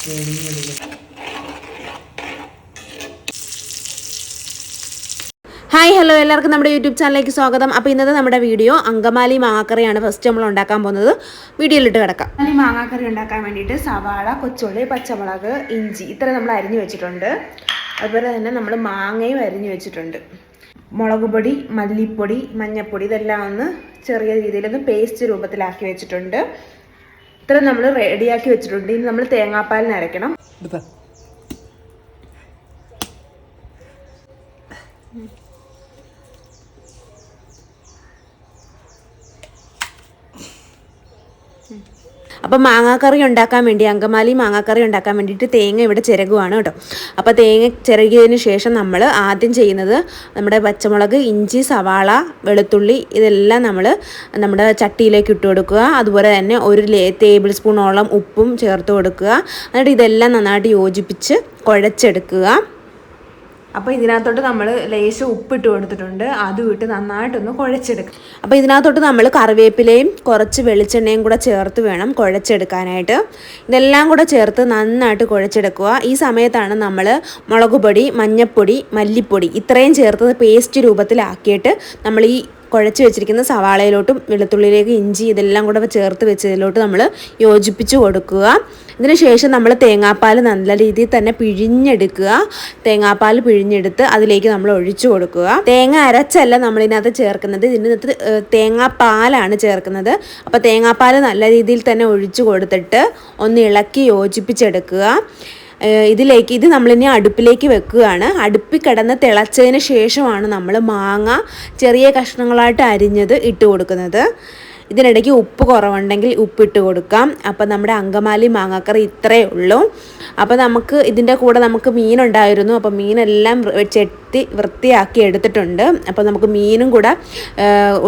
Hi hello എല്ലാവർക്കും നമ്മുടെ YouTube ചാനലിലേക്ക് സ്വാഗതം. അപ്പോൾ ഇന്നത്തെ നമ്മുടെ വീഡിയോ അങ്കമാലി മാങ്ങാക്കറിയാണ് ഫസ്റ്റ് നമ്മൾ ഉണ്ടാക്കാൻ പോകുന്നത്. വീഡിയോയിലിട്ട് കിടക്കാം. അങ്കമാലി മാങ്ങാക്കറി ഉണ്ടാക്കാൻ വേണ്ടിയിട്ട് സവാള കൊച്ചുള്ളി പച്ചമുളക് ഇഞ്ചി ഇത്ര നമ്മൾ അരിഞ്ഞു വെച്ചിട്ടുണ്ട്. അതുപോലെ തന്നെ നമ്മൾ മാങ്ങയും അരിഞ്ഞു വെച്ചിട്ടുണ്ട്. മുളക് പൊടി മല്ലിപ്പൊടി മഞ്ഞൾപ്പൊടി ഇതെല്ലാം ഒന്ന് ചെറിയ രീതിയിലൊന്ന് പേസ്റ്റ് രൂപത്തിലാക്കി വെച്ചിട്ടുണ്ട്. ഇത്ര നമ്മൾ റെഡിയാക്കി വെച്ചിട്ടുണ്ട്. ഇനി നമ്മൾ തേങ്ങാപ്പാലിന് അരയ്ക്കണം എടുത്ത. അപ്പം മാങ്ങാക്കറി ഉണ്ടാക്കാൻ വേണ്ടി അങ്കമാലി മാങ്ങാക്കറി ഉണ്ടാക്കാൻ വേണ്ടിയിട്ട് തേങ്ങ ഇവിടെ ചിരകുവാണ് കേട്ടോ. അപ്പോൾ തേങ്ങ ചിരകിയതിന് ശേഷം നമ്മൾ ആദ്യം ചെയ്യുന്നത് നമ്മുടെ പച്ചമുളക് ഇഞ്ചി സവാള വെളുത്തുള്ളി ഇതെല്ലാം നമ്മൾ നമ്മുടെ ചട്ടിയിലേക്ക് ഇട്ട് കൊടുക്കുക. അതുപോലെ തന്നെ ഒരു ടേബിൾ സ്പൂണോളം ഉപ്പും ചേർത്ത് കൊടുക്കുക. എന്നിട്ട് ഇതെല്ലാം നന്നായിട്ട് യോജിപ്പിച്ച് കുഴച്ചെടുക്കുക. അപ്പോൾ ഇതിനകത്തോട്ട് നമ്മൾ ലേശം ഉപ്പിട്ട് കൊടുത്തിട്ടുണ്ട്. അതും ഇട്ട് നന്നായിട്ടൊന്ന് കുഴച്ചെടുക്കും. അപ്പോൾ ഇതിനകത്തോട്ട് നമ്മൾ കറിവേപ്പിലയും കുറച്ച് വെളിച്ചെണ്ണയും കൂടെ ചേർത്ത് വേണം കുഴച്ചെടുക്കാനായിട്ട്. ഇതെല്ലാം കൂടെ ചേർത്ത് നന്നായിട്ട് കുഴച്ചെടുക്കുക. ഈ സമയത്താണ് നമ്മൾ മുളക് പൊടി മഞ്ഞൾപ്പൊടി മല്ലിപ്പൊടി ഇത്രയും ചേർത്ത് പേസ്റ്റ് രൂപത്തിലാക്കിയിട്ട് നമ്മൾ ഈ കുഴച്ച് വെച്ചിരിക്കുന്ന സവാളയിലോട്ടും വെളുത്തുള്ളിയിലേക്ക് ഇഞ്ചി ഇതെല്ലാം കൂടെ ചേർത്ത് വെച്ചതിലോട്ട് നമ്മൾ യോജിപ്പിച്ച് കൊടുക്കുക. ഇതിന് ശേഷം നമ്മൾ തേങ്ങാപ്പാൽ നല്ല രീതിയിൽ തന്നെ പിഴിഞ്ഞെടുക്കുക. തേങ്ങാപ്പാൽ പിഴിഞ്ഞെടുത്ത് അതിലേക്ക് നമ്മൾ ഒഴിച്ചു കൊടുക്കുക. തേങ്ങ അരച്ചല്ല നമ്മളിതിനകത്ത് ചേർക്കുന്നത്. ഇതിനകത്ത് തേങ്ങാപ്പാലാണ് ചേർക്കുന്നത്. അപ്പോൾ തേങ്ങാപ്പാൽ നല്ല രീതിയിൽ തന്നെ ഒഴിച്ചു കൊടുത്തിട്ട് ഒന്ന് ഇളക്കി യോജിപ്പിച്ചെടുക്കുക. ഇതിലേക്ക് ഇത് നമ്മളിനി അടുപ്പിലേക്ക് വെക്കുകയാണ്. അടുപ്പിൽ കിടന്ന് തിളച്ചതിന് ശേഷമാണ് നമ്മൾ മാങ്ങ ചെറിയ കഷ്ണങ്ങളായിട്ട് അരിഞ്ഞത് ഇട്ട് കൊടുക്കുന്നത്. ഇതിനിടയ്ക്ക് ഉപ്പ് കുറവുണ്ടെങ്കിൽ ഉപ്പിട്ട് കൊടുക്കാം. അപ്പോൾ നമ്മുടെ അങ്കമാലി മാങ്ങാക്കറി ഇത്രയേ ഉള്ളൂ. അപ്പോൾ നമുക്ക് ഇതിന്റെ കൂടെ നമുക്ക് മീനുണ്ടായിരുന്നു. അപ്പോൾ മീനെല്ലാം ചെത്തി വൃത്തിയാക്കി എടുത്തിട്ടുണ്ട്. അപ്പോൾ നമുക്ക് മീനും കൂടെ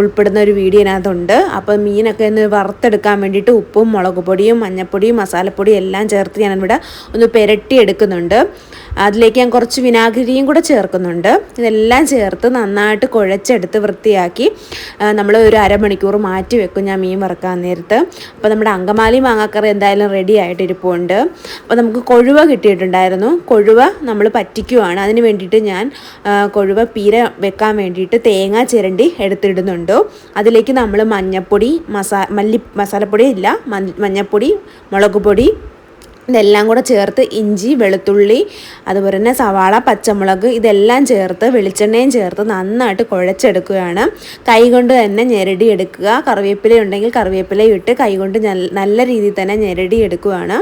ഉൾപ്പെടുന്ന ഒരു വീഡിയോ ഇതിനകത്തുണ്ട്. അപ്പോൾ മീനൊക്കെ ഒന്ന് വറുത്തെടുക്കാൻ വേണ്ടിയിട്ട് ഉപ്പും മുളക് പൊടിയും മഞ്ഞൾപ്പൊടിയും മസാലപ്പൊടിയും എല്ലാം ചേർത്ത് ഞാനിവിടെ ഒന്ന് പുരട്ടി എടുക്കുന്നുണ്ട് അതിലേക്ക് ഞാൻ കുറച്ച് വിനാഗിരിയും കൂടെ ചേർക്കുന്നുണ്ട്. ഇതെല്ലാം ചേർത്ത് നന്നായിട്ട് കുഴച്ചെടുത്ത് വൃത്തിയാക്കി നമ്മൾ ഒരു അരമണിക്കൂർ മാറ്റി വെക്കും ഞാൻ മീൻ വറക്കാൻ നേരത്ത്. അപ്പോൾ നമ്മുടെ അങ്കമാലി മാങ്ങാക്കറി എന്തായാലും റെഡി ആയിട്ടിരിപ്പുണ്ട് അപ്പോൾ നമുക്ക് കൊഴുവ കിട്ടിയിട്ടുണ്ടായിരുന്നു. കൊഴുവ നമ്മൾ പറ്റിക്കുവാണ്. അതിന് വേണ്ടിയിട്ട് ഞാൻ കൊഴുവ പീര വെക്കാൻ വേണ്ടിയിട്ട് തേങ്ങ ചിരണ്ടി എടുത്തിടുന്നുണ്ട്. അതിലേക്ക് നമ്മൾ മഞ്ഞപ്പൊടി മസാ മല്ലി മസാലപ്പൊടി ഇല്ല മഞ്ഞപ്പൊടി മുളക് പൊടി ഇതെല്ലാം കൂടെ ചേർത്ത് ഇഞ്ചി വെളുത്തുള്ളി അതുപോലെ തന്നെ സവാള പച്ചമുളക് ഇതെല്ലാം ചേർത്ത് വെളിച്ചെണ്ണയും ചേർത്ത് നന്നായിട്ട് കുഴച്ചെടുക്കുകയാണ്. കൈകൊണ്ട് തന്നെ ഞെരടി എടുക്കുക. കറിവേപ്പില ഉണ്ടെങ്കിൽ കറിവേപ്പില ഇട്ട് കൈ കൊണ്ട് നല്ല- നല്ല രീതിയിൽ തന്നെ ഞെരടി എടുക്കുകയാണ്.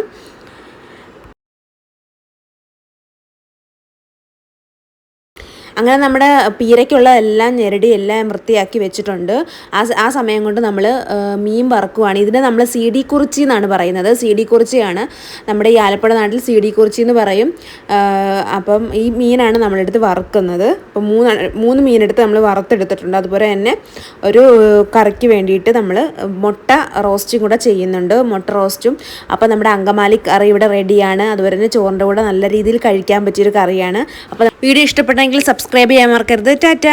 അങ്ങനെ നമ്മുടെ പീരയ്ക്കുള്ള എല്ലാം ഞെരടി എല്ലാം വൃത്തിയാക്കി വെച്ചിട്ടുണ്ട്. ആ ആ സമയം കൊണ്ട് നമ്മൾ മീൻ വറുക്കുവാണ്. ഇതിനെ നമ്മൾ സി ഡി കുറിച്ചി എന്നാണ് പറയുന്നത്. സി ഡി കുറിച്ചിയാണ് നമ്മുടെ ഈ ആലപ്പുഴ നാട്ടിൽ സി ഡി കുറിച്ചി എന്ന് പറയും. അപ്പം ഈ മീനാണ് നമ്മളെടുത്ത് വറുക്കുന്നത്. അപ്പം മൂന്ന് മൂന്ന് മീനെടുത്ത് നമ്മൾ വറുത്തെടുത്തിട്ടുണ്ട്. അതുപോലെ തന്നെ ഒരു കറിക്ക് വേണ്ടിയിട്ട് നമ്മൾ മുട്ട റോസ്റ്റും കൂടെ ചെയ്യുന്നുണ്ട്. മുട്ട റോസ്റ്റും. അപ്പം നമ്മുടെ അങ്കമാലി കറി ഇവിടെ റെഡിയാണ് അതുപോലെ തന്നെ ചോറിന്റെ കൂടെ നല്ല രീതിയിൽ കഴിക്കാൻ പറ്റിയൊരു കറിയാണ്. അപ്പോൾ വീഡിയോ ഇഷ്ടപ്പെട്ടെങ്കിൽ സബ്സ്ക്രൈബ് ചെയ്യാൻ മറക്കരുത്. ടാറ്റ.